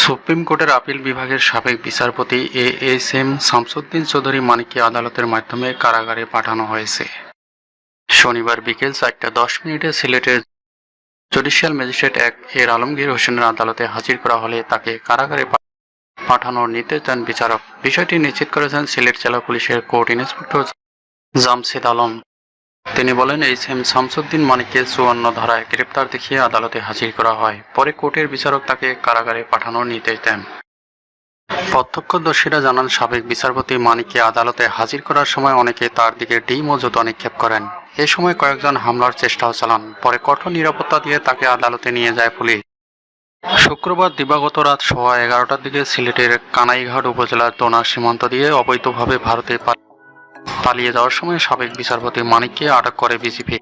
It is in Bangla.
সুপ্রিম কোর্টের আপিল বিভাগের সাবেক বিচারপতি A S M Shamsuddin Chowdhury মানিককে আদালতের মাধ্যমে কারাগারে পাঠানো হয়েছে। শনিবার বিকেল চারটা দশ মিনিটে সিলেটের জুডিশিয়াল ম্যাজিস্ট্রেট এক এর আলমগীর হোসেনের আদালতে হাজির করা হলে তাকে কারাগারে পাঠানোর নির্দেশ দেন বিচারক। বিষয়টি নিশ্চিত করেছেন সিলেট জেলা পুলিশের কোর্ট ইন্সপেক্টর জামশেদ আলম। তিনি বলেন এইচ এম শামসুদ্দিন মানিককে চুয়ান্ন ধারায় গ্রেপ্তার দেখিয়ে আদালতে হাজির করা হয়। পরে কোর্টের বিচারক তাকে কারাগারে পাঠানোর নির্দেশ দেন। প্রত্যক্ষদর্শীরা জানান, সাবেক বিচারপতি মানিককে আদালতে হাজির করার সময় অনেকে তার দিকে ডিম ও জুতো নিক্ষেপ করেন। এ সময় কয়েকজন হামলার চেষ্টাও চালান। পরে কঠোর নিরাপত্তা দিয়ে তাকে আদালতে নিয়ে যায় পুলিশ। শুক্রবার দিবাগত রাত সোয়া এগারোটার দিকে সিলেটের কানাইঘাট উপজেলার তোনা সীমান্ত দিয়ে অবৈধভাবে ভারতে পালিয়ে যাওয়ার সময় সাবেক বিচারপতি মানিককে আটক করে বিজিপি